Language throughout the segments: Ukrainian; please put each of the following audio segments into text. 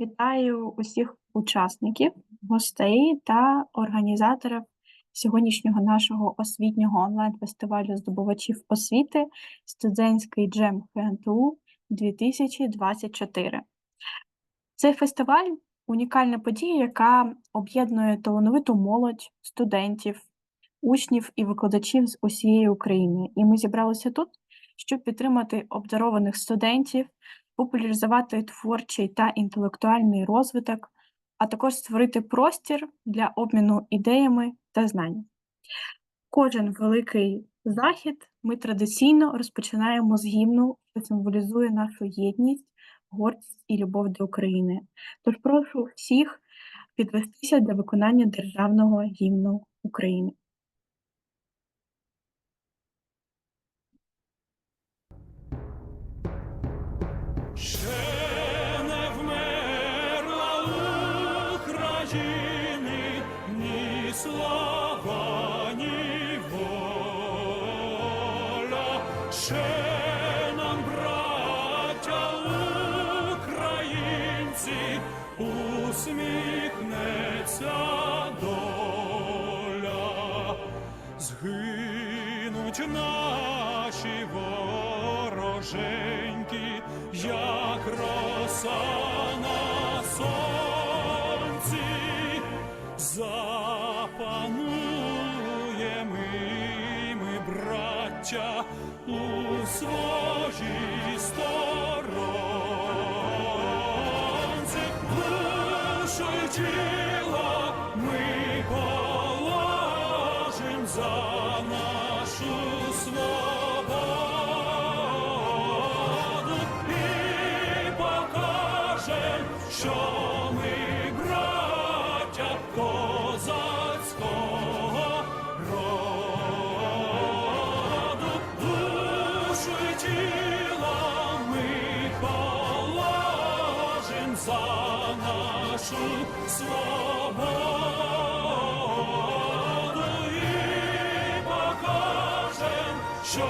Вітаю усіх учасників, гостей та організаторів сьогоднішнього нашого освітнього онлайн-фестивалю здобувачів освіти Студентський джем ХНТУ 2024. Цей фестиваль унікальна подія, яка об'єднує талановиту молодь, студентів, учнів і викладачів з усієї України. І ми зібралися тут, щоб підтримати обдарованих студентів, популяризувати творчий та інтелектуальний розвиток, а також створити простір для обміну ідеями та знань. Кожен великий захід ми традиційно розпочинаємо з гімну, що символізує нашу єдність, гордість і любов до України. Тож прошу всіх підвестися для виконання державного гімну України. Ще роса на сонці, у своїй сторонці, що ми браття козацького роду, душу й тіло ми положим за нашу свободу і покажем, що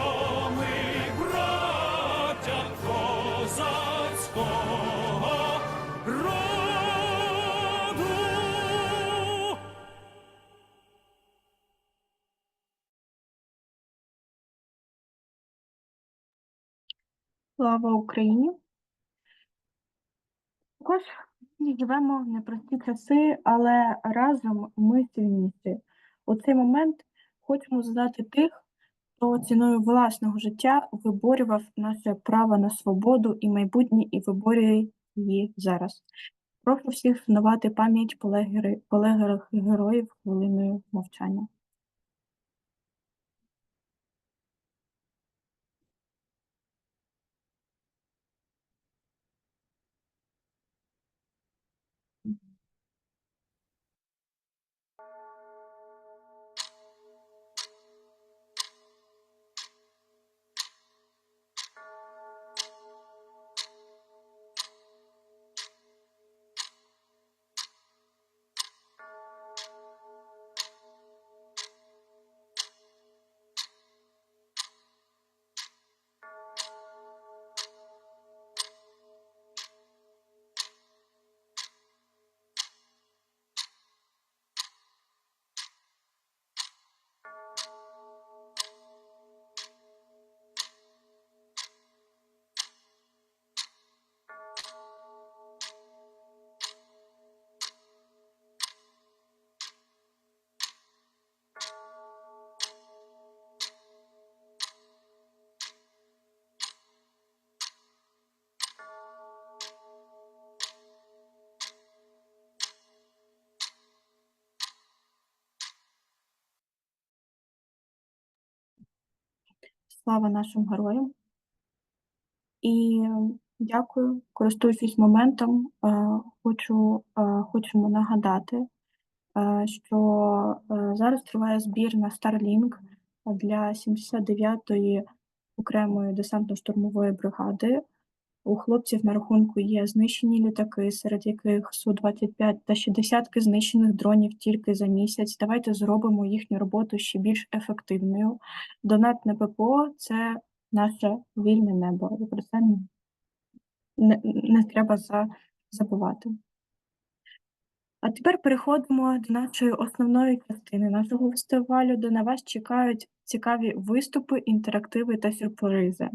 Слава Україні! Також ми живемо в непрості часи, але разом ми сильніші. У цей момент хочемо задати тих, хто ціною власного життя виборював наше право на свободу і майбутнє і виборює її зараз. Прошу всіх вшанувати пам'ять полеглих героїв хвилиною мовчання. Слава нашим героям. І дякую, користуючись моментом, е, хочу, е, хочемо нагадати, е, що зараз триває збір на Starlink для 79-ї окремої десантно-штурмової бригади. У хлопців на рахунку є знищені літаки, серед яких Су-25 та ще десятки знищених дронів тільки за місяць. Давайте зробимо їхню роботу ще більш ефективною. Донат на ППО це наше вільне небо. І про це не, не треба за забувати. А тепер переходимо до нашої основної частини нашого фестивалю, де на вас чекають цікаві виступи, інтерактиви та сюрпризи.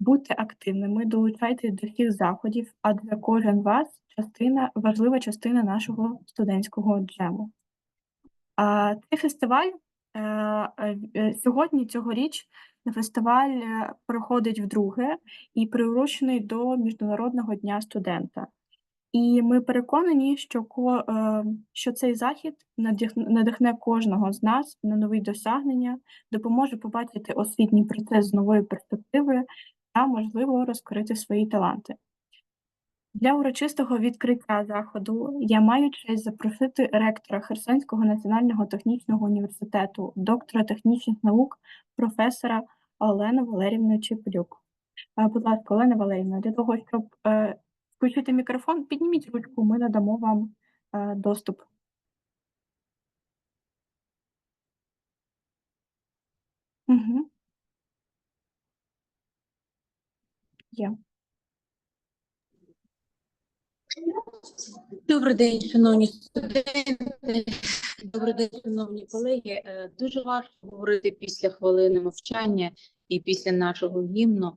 Будьте активними, долучайтесь до всіх заходів, адже кожен вас частина, важлива частина нашого студентського джему. А, цей фестиваль е, е, сьогодні, цьогоріч, фестиваль е, проходить вдруге і приурочений до Міжнародного дня студента. І ми переконані, що, що цей захід надих- надихне кожного з нас на нові досягнення, допоможе побачити освітній процес з нової перспективи та, можливо, розкрити свої таланти. Для урочистого відкриття заходу я маю честь запросити ректора Херсонського національного технічного університету, доктора технічних наук, професора Олену Валерівну Чепелюк. Е, Будь ласка, Олена Валерівна, для того, щоб е, включити мікрофон, підніміть ручку, ми надамо вам е, доступ. Є. Добрий день, шановні студенти. Добрий день, шановні колеги. Е, Дуже важко говорити після хвилини мовчання і після нашого гімну,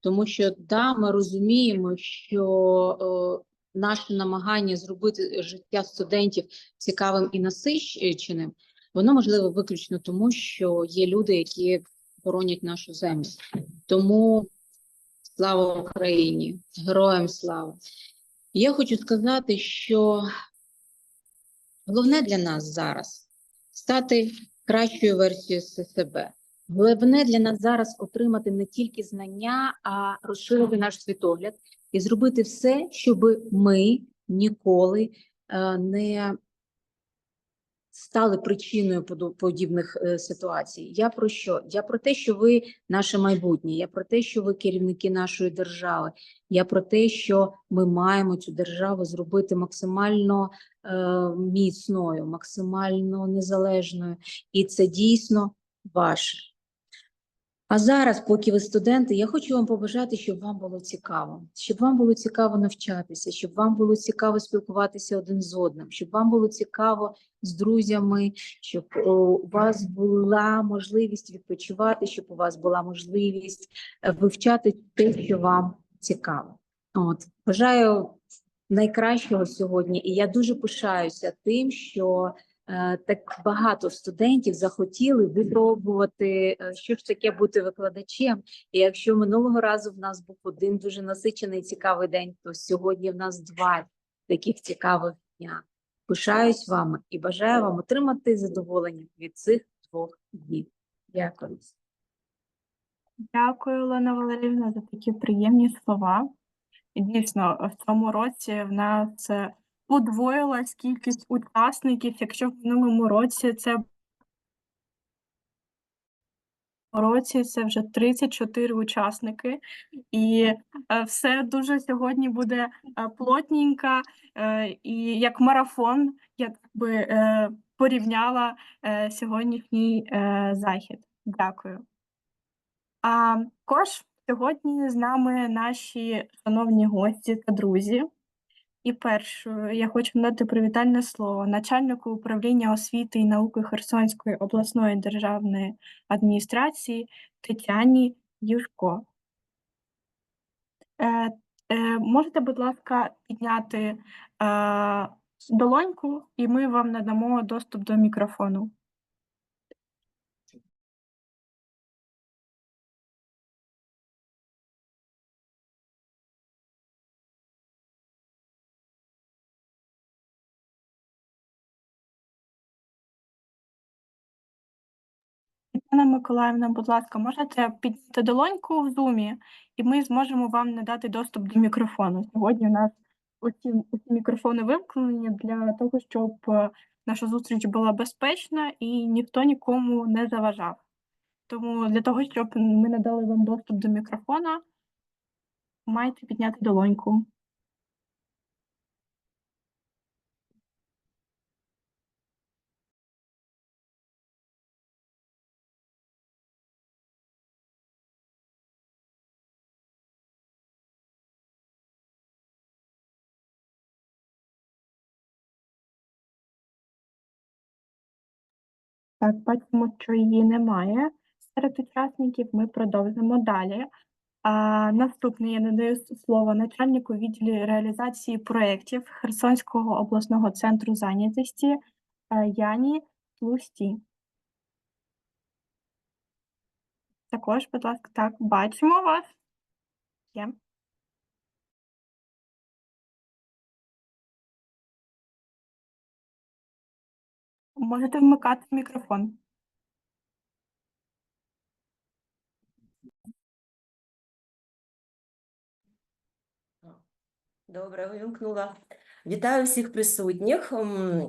тому що да, ми розуміємо, що е, наше намагання зробити життя студентів цікавим і насиченим, воно можливо виключно тому, що є люди, які боронять нашу землю. Тому слава Україні, героям слава! Я хочу сказати, що головне для нас зараз стати кращою версією себе. Головне для нас зараз отримати не тільки знання, а розширити наш світогляд і зробити все, щоб ми ніколи е, не стали причиною подібних е, ситуацій. Я про що? Я про те, що ви наше майбутнє. Я про те, що ви керівники нашої держави. Я про те, що ми маємо цю державу зробити максимально е, міцною, максимально незалежною, і це дійсно ваше. А зараз, поки ви студенти, я хочу вам побажати, щоб вам було цікаво, щоб вам було цікаво навчатися, щоб вам було цікаво спілкуватися один з одним, щоб вам було цікаво з друзями, щоб у вас була можливість відпочивати, щоб у вас була можливість е, вивчати те, що вам цікаво. От бажаю найкращого сьогодні, і я дуже пишаюся тим, що так багато студентів захотіли випробувати, е, що ж таке бути викладачем. І якщо минулого разу в нас був один дуже насичений цікавий день, то сьогодні в нас два таких цікавих дня. Пишаюсь вами і бажаю вам отримати задоволення від цих двох днів. Дякую. Дякую, Олена Валерівна, за такі приємні слова. І дійсно, в цьому році в нас е, подвоїлась кількість учасників. Якщо в минулому році це році це вже 34 учасники, і е, все дуже сьогодні буде е, плотненько, е, і як марафон, я би порівняла сьогоднішній захід. Дякую. А також сьогодні з нами наші шановні гості та друзі. І першою я хочу надати привітальне слово начальнику управління освіти і науки Херсонської обласної державної адміністрації Тетяні Юшко. Е, е, можете, будь ласка, підняти е, долоньку, і ми вам надамо доступ до мікрофону. Тетяна Миколаївна, будь ласка, можете підняти долоньку в зумі, і ми зможемо вам надати доступ до мікрофону. Сьогодні у нас усі, усі мікрофони вимкнені для того, щоб е, наша зустріч була безпечна і ніхто нікому не заважав. Тому для того, щоб ми надали вам доступ до мікрофона, маєте підняти долоньку. Так, бачимо, що її немає серед учасників. Ми продовжимо далі. А, наступне я надаю слово начальнику відділу реалізації проєктів Херсонського обласного центру зайнятості е, Яні Тлусті. Також, будь ласка, так, бачимо вас. Є. Можете вмикати мікрофон. Добре, вимкнула. Вітаю всіх присутніх.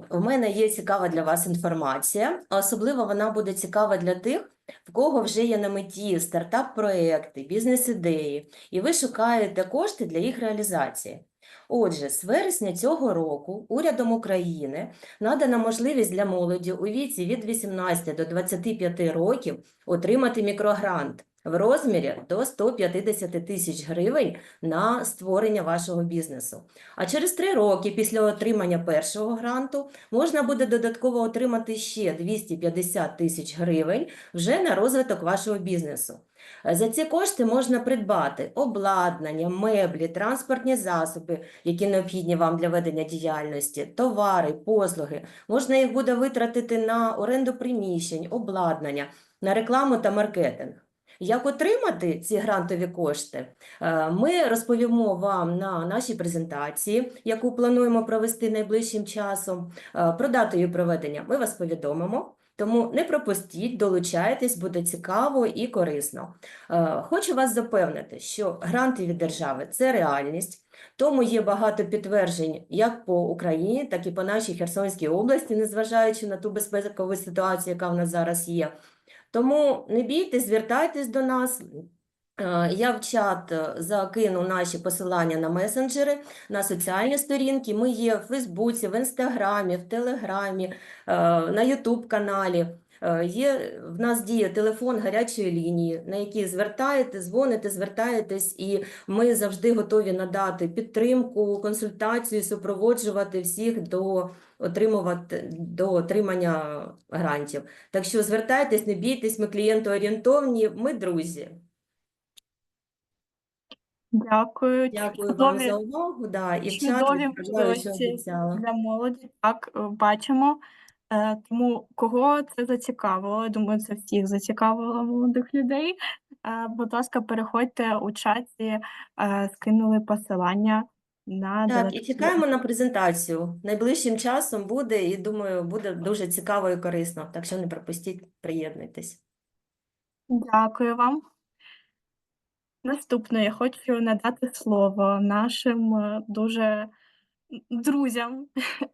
У мене є цікава для вас інформація. Особливо вона буде цікава для тих, в кого вже є на меті стартап-проекти, бізнес-ідеї, і ви шукаєте кошти для їх реалізації. Отже, з вересня цього року урядом України надана можливість для молоді у віці від 18 до 25 років отримати мікрогрант в розмірі до 150 тисяч гривень на створення вашого бізнесу. А через три роки після отримання першого гранту можна буде додатково отримати ще 250 тисяч гривень вже на розвиток вашого бізнесу. Е, За ці кошти можна придбати обладнання, меблі, транспортні засоби, які необхідні вам для ведення діяльності, товари, послуги. Можна їх буде витратити на оренду приміщень, обладнання, на рекламу та маркетинг. Як отримати ці грантові кошти? Е, Ми розповімо вам на нашій презентації, яку плануємо провести найближчим часом. Е, Про дату її проведення ми вас повідомимо. Тому не пропустіть, долучайтесь, буде цікаво і корисно. Е, Хочу вас запевнити, що гранти від держави це реальність, тому є багато підтверджень як по Україні, так і по нашій Херсонській області, незважаючи на ту безпекову ситуацію, яка в нас зараз є. Тому не бійтесь, звертайтесь до нас. Е, Я в чат е, закину наші посилання на месенджери, на соціальні сторінки. Ми є в Фейсбуці, в Інстаграмі, в Телеграмі, е, на Ютуб каналі. Е, Є в нас діє телефон гарячої лінії, на який звертаєте, дзвоните, звертаєтесь, і ми завжди готові надати підтримку, консультацію, супроводжувати всіх до отримувати до отримання грантів. Так що звертайтесь, не бійтесь, ми клієнтоорієнтовні, ми друзі. Дякую. Дякую вам Чудові за увагу. Да, і в чудові що можливості обіцяла. для молоді. Так, е, бачимо. Е, Тому кого це зацікавило? Я думаю, це всіх зацікавило молодих людей. Е, Будь ласка, переходьте у чаті, е, скинули посилання на Так, і додаткові чекаємо на презентацію. Найближчим часом буде, і думаю, буде дуже цікаво і корисно. Так що не пропустіть, приєднуйтесь. Дякую вам. Наступне я хочу надати слово нашим е, дуже друзям,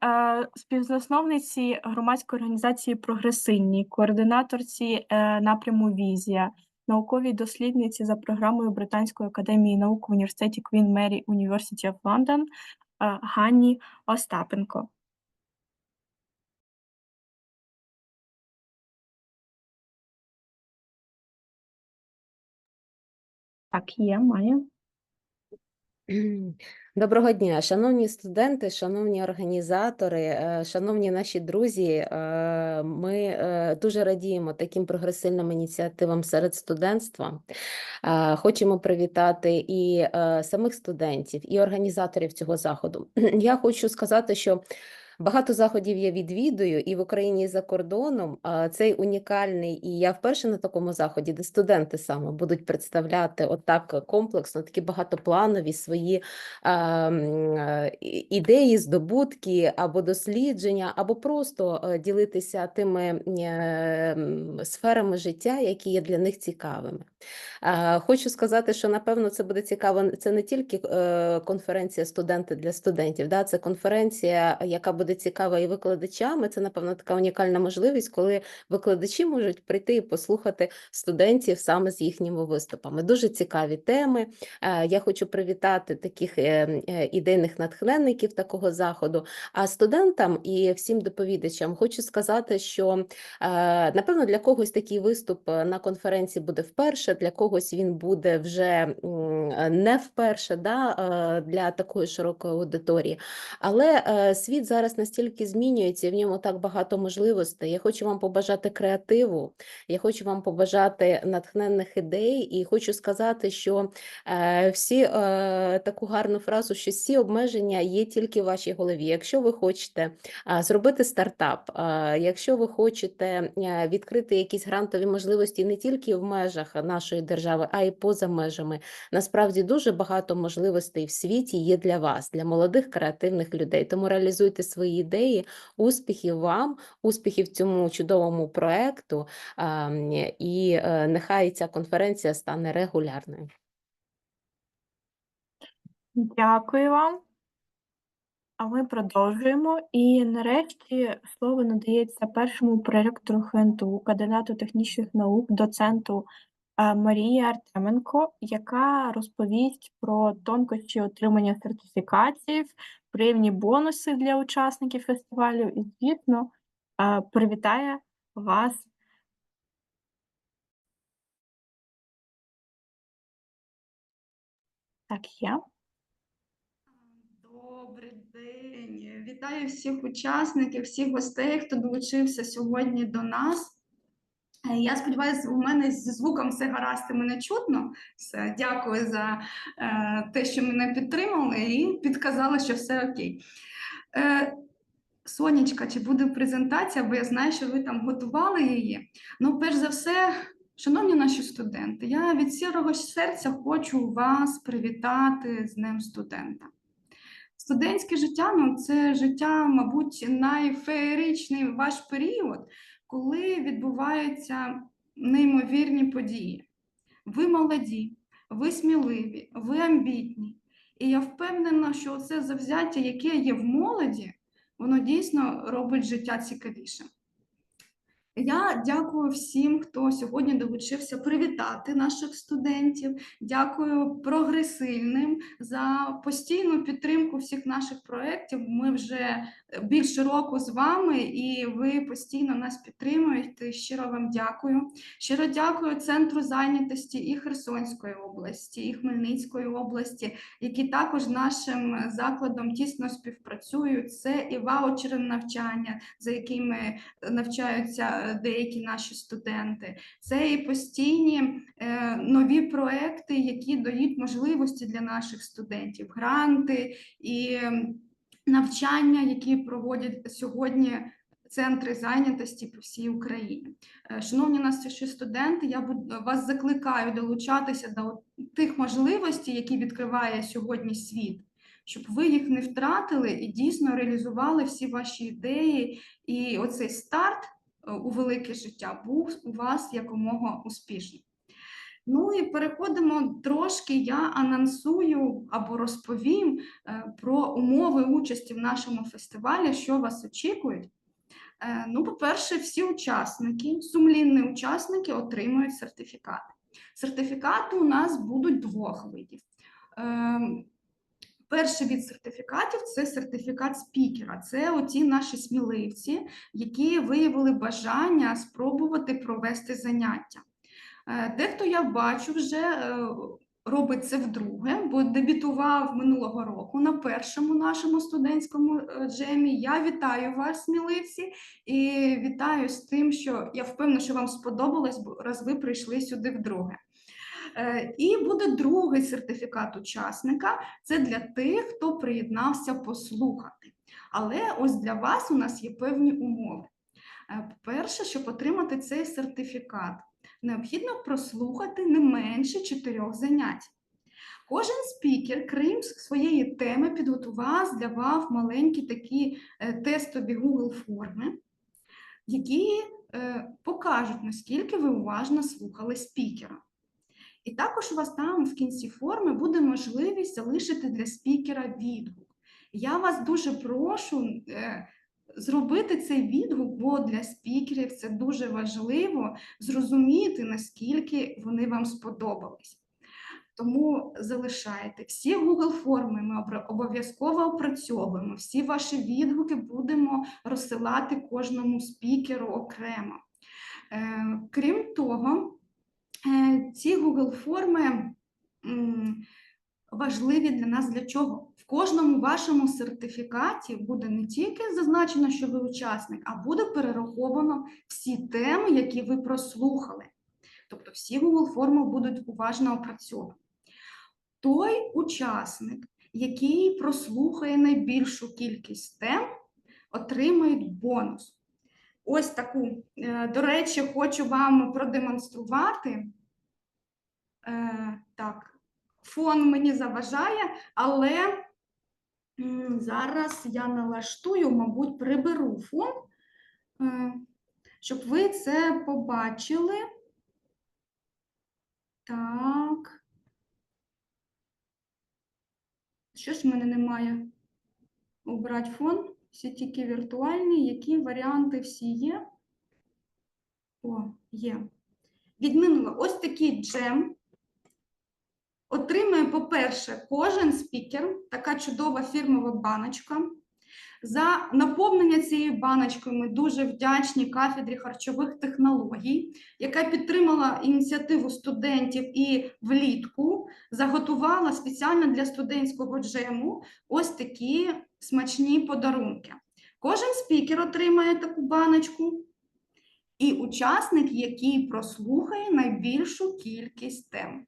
співзасновниці громадської організації «Прогресивні», координаторці е, напряму «Візія», науковій дослідниці за програмою Британської академії наук в університеті Queen Mary University of London е, Ганні Остапенко. Так, є, має. Доброго дня, шановні студенти, шановні організатори, е, шановні наші друзі. е, Ми е, дуже радіємо таким прогресивним ініціативам серед студентства. Хочемо привітати і самих студентів, і організаторів цього заходу. Я хочу сказати, що Багато заходів я відвідую і в Україні, і за кордоном. Цей унікальний, і я вперше на такому заході, де студенти саме будуть представляти отак комплексно, такі багатопланові свої ідеї, здобутки або дослідження, або просто е, ділитися тими е, сферами життя, які є для них цікавими. Хочу сказати, що напевно це буде цікаво. Це не тільки е, конференція студенти для студентів, да, це конференція, яка буде цікава і викладачам. і Це напевно така унікальна можливість, коли викладачі можуть прийти і послухати студентів саме з їхніми виступами. Дуже цікаві теми. Е, Я хочу привітати таких е, е, ідейних натхненників такого заходу. А студентам і всім доповідачам хочу сказати, що Напевно, для когось такий виступ на конференції буде вперше, для когось він буде вже не вперше да, для такої широкої аудиторії. Але світ зараз час настільки змінюється, і в ньому так багато можливостей. Я хочу вам побажати креативу, я хочу вам побажати натхненних ідей, і хочу сказати, що е, всі е, таку гарну фразу, що всі обмеження є тільки в вашій голові. Якщо ви хочете а, зробити стартап, якщо ви хочете е, відкрити якісь грантові можливості не тільки в межах нашої держави, а й поза межами, насправді дуже багато можливостей в світі є для вас, для молодих креативних людей. Тому реалізуйте свої ідеї, успіхів вам, успіхів цьому чудовому проекту, і е, нехай ця конференція стане регулярною. Дякую вам. А ми продовжуємо. І нарешті слово надається першому проректору ХНТУ, кандидату технічних наук, доценту е, Марії Артеменко, яка розповість про тонкощі отримання сертифікатів, приємні бонуси для учасників фестивалю і, звісно, е, привітає вас. Так, є. Добрий день. Вітаю всіх учасників, всіх гостей, хто долучився сьогодні до нас. Е, Я сподіваюся, у мене зі звуком все гаразд і мене чутно. Все, дякую за е, те, що мене підтримали і підказали, що все окей. Е, Сонечка, чи буде презентація, бо я знаю, що ви там готували її. Ну, перш за все, шановні наші студенти, я від сірого серця хочу вас привітати з Днем студента. Студентське життя ну, це життя, мабуть, найфеєричний ваш період, коли відбуваються неймовірні події. Ви молоді, ви сміливі, ви амбітні. І я впевнена, що це завзяття, яке є в молоді, воно дійсно робить життя цікавішим. Я дякую всім, хто сьогодні долучився привітати наших студентів. Дякую прогресивним за постійну підтримку всіх наших проєктів. Ми вже більше року з вами, і ви постійно нас підтримуєте. Щиро вам дякую. Щиро дякую Центру зайнятості і Херсонської області, і Хмельницької області, які також нашим закладом тісно співпрацюють. Це і ваучери навчання, за якими навчаються деякі наші студенти. Це і постійні е, нові проекти, які дають можливості для наших студентів, гранти і навчання, які проводять сьогодні. Центри зайнятості по всій Україні. Е, Шановні наші студенти, я вас закликаю долучатися до тих можливостей, які відкриває сьогодні світ, щоб ви їх не втратили і дійсно реалізували всі ваші ідеї. І оцей старт у велике життя був у вас якомога успішним. Ну і переходимо трошки. Я анонсую або розповім е, про умови участі в нашому фестивалі, що вас очікують. Е, Ну, по-перше, всі учасники, сумлінні учасники отримують сертифікати. Сертифікати у нас будуть двох видів. Перший від сертифікатів це сертифікат спікера. Це оті наші сміливці, які виявили бажання спробувати провести заняття. Е, Дехто я бачу вже е, робить це вдруге, бо дебютував минулого року на першому нашому студентському е, джемі. Я вітаю вас, сміливці, і вітаю з тим, що я впевнена, що вам сподобалось, бо раз ви прийшли сюди вдруге. Е, І буде другий сертифікат учасника. Це для тих, хто приєднався послухати. Але ось для вас у нас є певні умови. Е, Перше, щоб отримати цей сертифікат, необхідно прослухати не менше чотирьох занять. Кожен спікер, крім своєї теми, підготував для вас маленькі такі е, тестові Google форми, які покажуть, наскільки ви уважно слухали спікера. І також у вас там в кінці форми буде можливість залишити для спікера відгук. Я вас дуже прошу е, зробити цей відгук, бо для спікерів це дуже важливо зрозуміти, наскільки вони вам сподобались. Тому залишайте всі Google форми. Ми обов'язково опрацьовуємо. Всі ваші відгуки будемо розсилати кожному спікеру окремо. Е, Крім того, ці Google форми важливі для нас для чого? В кожному вашому сертифікаті буде не тільки зазначено, що ви учасник, а буде перераховано всі теми, які ви прослухали. Тобто всі Google форми будуть уважно опрацьовані. Той учасник, який прослухає найбільшу кількість тем, отримає бонус. Ось таку, е, до речі, хочу вам продемонструвати. Е, Так, фон мені заважає, але зараз я налаштую, мабуть, приберу фон, е, щоб ви це побачили. Так. Що ж в мене немає? Убрати фон. Всі тільки віртуальні. Які варіанти всі є? О, є. Відмінила ось такий джем. Отримує, по-перше, кожен спікер, така чудова фірмова баночка. За наповнення цією баночкою ми дуже вдячні кафедрі харчових технологій, яка підтримала ініціативу студентів і влітку заготувала спеціально для студентського джему ось такі смачні подарунки. Кожен спікер отримає таку баночку, і учасник, який прослухає найбільшу кількість тем.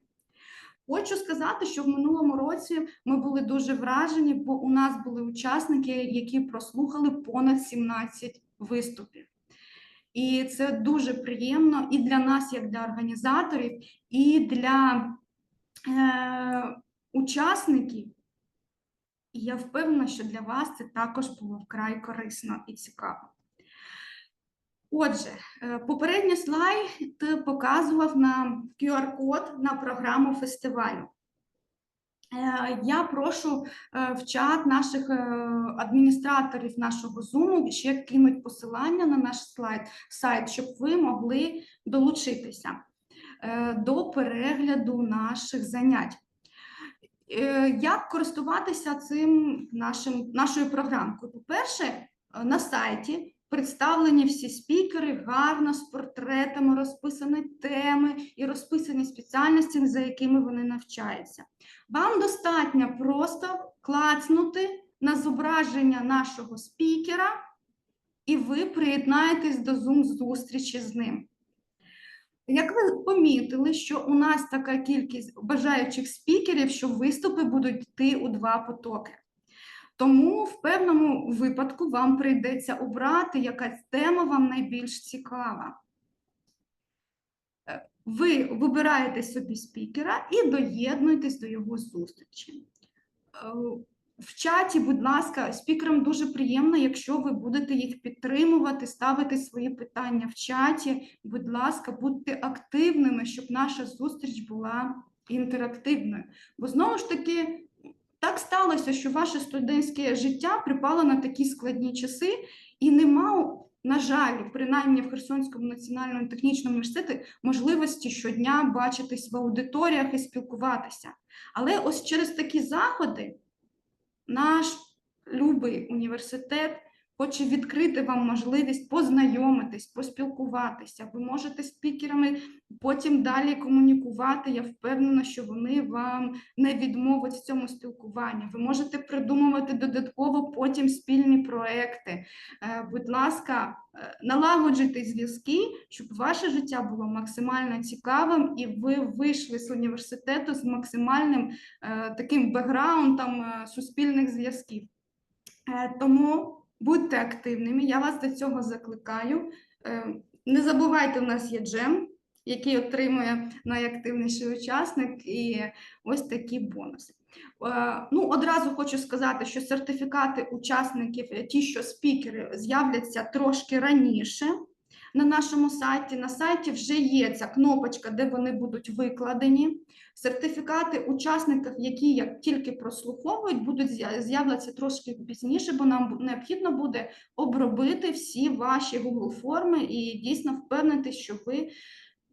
Хочу сказати, що в минулому році ми були дуже вражені, бо у нас були учасники, які прослухали понад 17 виступів. І це дуже приємно і для нас, як для організаторів, і для е, учасників. І я впевнена, що для вас це також було вкрай корисно і цікаво. Отже, е, попередній слайд показував нам QR-код на програму фестивалю. Е, Я прошу е, в чат наших адміністраторів нашого Zoom ще кинуть посилання на наш слайд, сайт, щоб ви могли долучитися до перегляду наших занять. Як користуватися цим нашим, нашою програмкою? По-перше, на сайті представлені всі спікери гарно з портретами, розписані теми і розписані спеціальності, за якими вони навчаються. Вам достатньо просто клацнути на зображення нашого спікера, і ви приєднаєтесь до Zoom-зустрічі з ним. Як ви помітили, що у нас така кількість бажаючих спікерів, що виступи будуть йти у два потоки. Тому в певному випадку вам прийдеться обрати, яка тема вам найбільш цікава. Е, Ви вибираєте собі спікера і доєднуєтесь до його зустрічі. Е, В чаті, будь ласка, спікерам дуже приємно, якщо ви будете їх підтримувати, ставити свої питання в чаті. Будь ласка, будьте активними, щоб наша зустріч була інтерактивною. Бо знову ж таки, так сталося, що ваше студентське життя припало на такі складні часи, і нема, на жаль, принаймні в Херсонському національному технічному університеті можливості щодня бачитись в аудиторіях і спілкуватися. Але ось через такі заходи наш любий університет хоче відкрити вам можливість познайомитись, поспілкуватися. Ви можете з спікерами потім далі комунікувати. Я впевнена, що вони вам не відмовить в цьому спілкуванні. Ви можете придумувати додатково потім спільні проекти. Е, Будь ласка, е, налагоджуйте зв'язки, щоб ваше життя було максимально цікавим, і ви вийшли з університету з максимальним е, таким бекграундом суспільних зв'язків. Тому будьте активними, я вас до цього закликаю. Е, Не забувайте, у нас є джем, який отримує найактивніший учасник, і ось такі бонуси. Е, Ну, одразу хочу сказати, що сертифікати учасників, е, ті, що спікери, з'являться трошки раніше на нашому сайті. На сайті вже є ця кнопочка, де вони будуть викладені. Сертифікати учасників, які як тільки прослуховують, будуть з'я- з'являться трошки пізніше, бо нам необхідно буде обробити всі ваші Google форми і дійсно впевнитись, що ви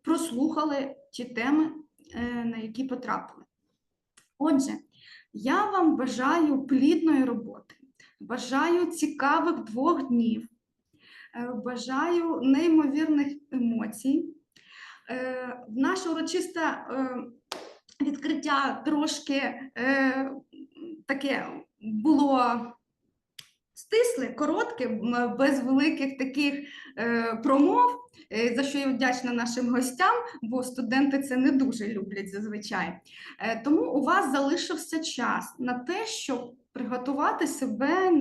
прослухали ті теми, е, на які потрапили. Отже, я вам бажаю плідної роботи, бажаю цікавих двох днів, е, бажаю неймовірних емоцій. Е, Наша урочиста відкриття трошки е, таке було стисле, коротке, без великих таких е, промов, е, за що я вдячна нашим гостям, бо студенти це не дуже люблять зазвичай. Е, тому у вас залишився час на те, щоб приготувати себе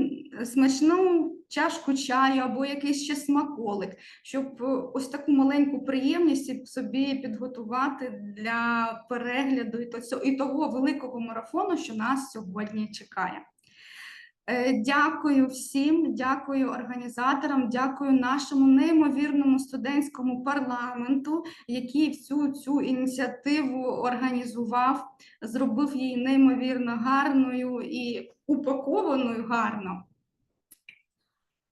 смачну чашку чаю або якийсь ще смаколик, щоб е, ось таку маленьку приємність собі підготувати для перегляду і, того великого марафону, що нас сьогодні чекає. Е, Дякую всім, дякую організаторам, дякую нашому неймовірному студентському парламенту, який всю цю ініціативу організував, зробив її неймовірно гарною і упакованою гарно.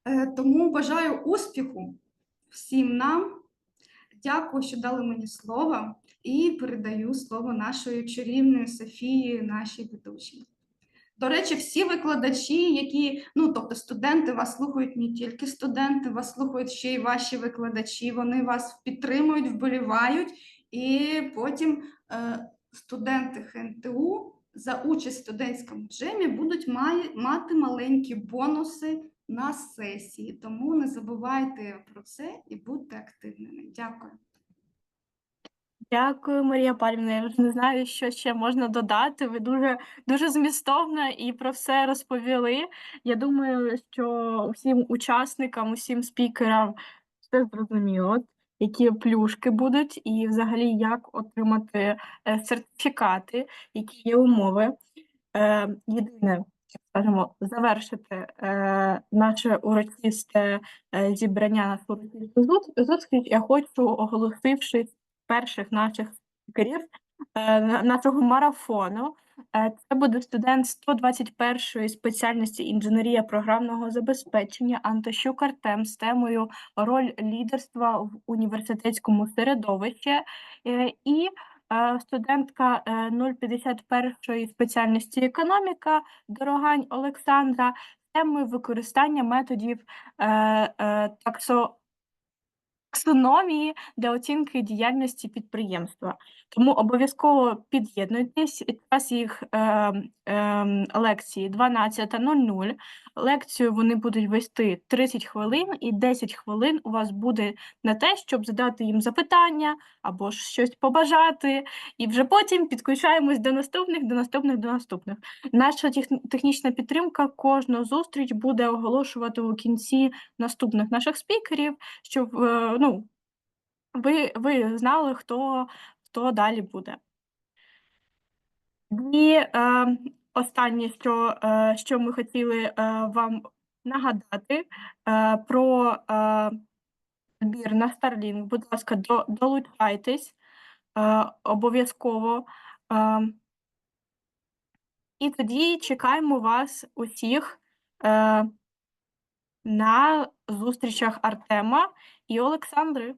Е, Тому бажаю успіху всім нам. Дякую, що дали мені слово, і передаю слово нашої чарівної Софії, нашій ведучій. До речі, всі викладачі, які, ну тобто студенти вас слухають не тільки студенти, вас слухають ще й ваші викладачі, вони вас підтримують, вболівають, і потім е, студенти ХНТУ за участь в студентському джемі будуть мати маленькі бонуси на сесії. Тому не забувайте про це і будьте активними. Дякую. Дякую, Марія Павлівна. Я вже не знаю, що ще можна додати. Ви дуже дуже змістовно і про все розповіли. Я думаю, що всім учасникам, усім спікерам все зрозуміло, які плюшки будуть, і взагалі як отримати е, сертифікати, які є умови. Е, Єдине, так скажемо, завершити е, наше урочисте е, зібрання на урочисту зустріч. Я хочу, оголосивши перших наших спікерів е, нашого марафону. Це буде студент 121-ї спеціальності інженерія програмного забезпечення Антощук Артем з темою роль лідерства в університетському середовищі і студентка е, 051-ї спеціальності економіка Дорогань Олександра. Теми використання методів е, е, таксо таксономії для оцінки діяльності підприємства. Тому обов'язково під'єднуйтесь. Час їх е, е, лекції 12.00. Лекцію вони будуть вести 30 хвилин, і 10 хвилин у вас буде на те, щоб задати їм запитання або щось побажати. І вже потім підключаємось до наступних, до наступних, до наступних. Наша тех- технічна підтримка кожну зустріч буде оголошувати у кінці наступних наших спікерів, щоб е, ну, ви, ви знали, хто, хто далі буде. І е, останнє, що, е, що ми хотіли е, вам нагадати е, про е, збір на Starlink. Будь ласка, до, долучайтесь е, обов'язково. Е, і тоді чекаємо вас усіх е, на зустрічах Артема і Олександри.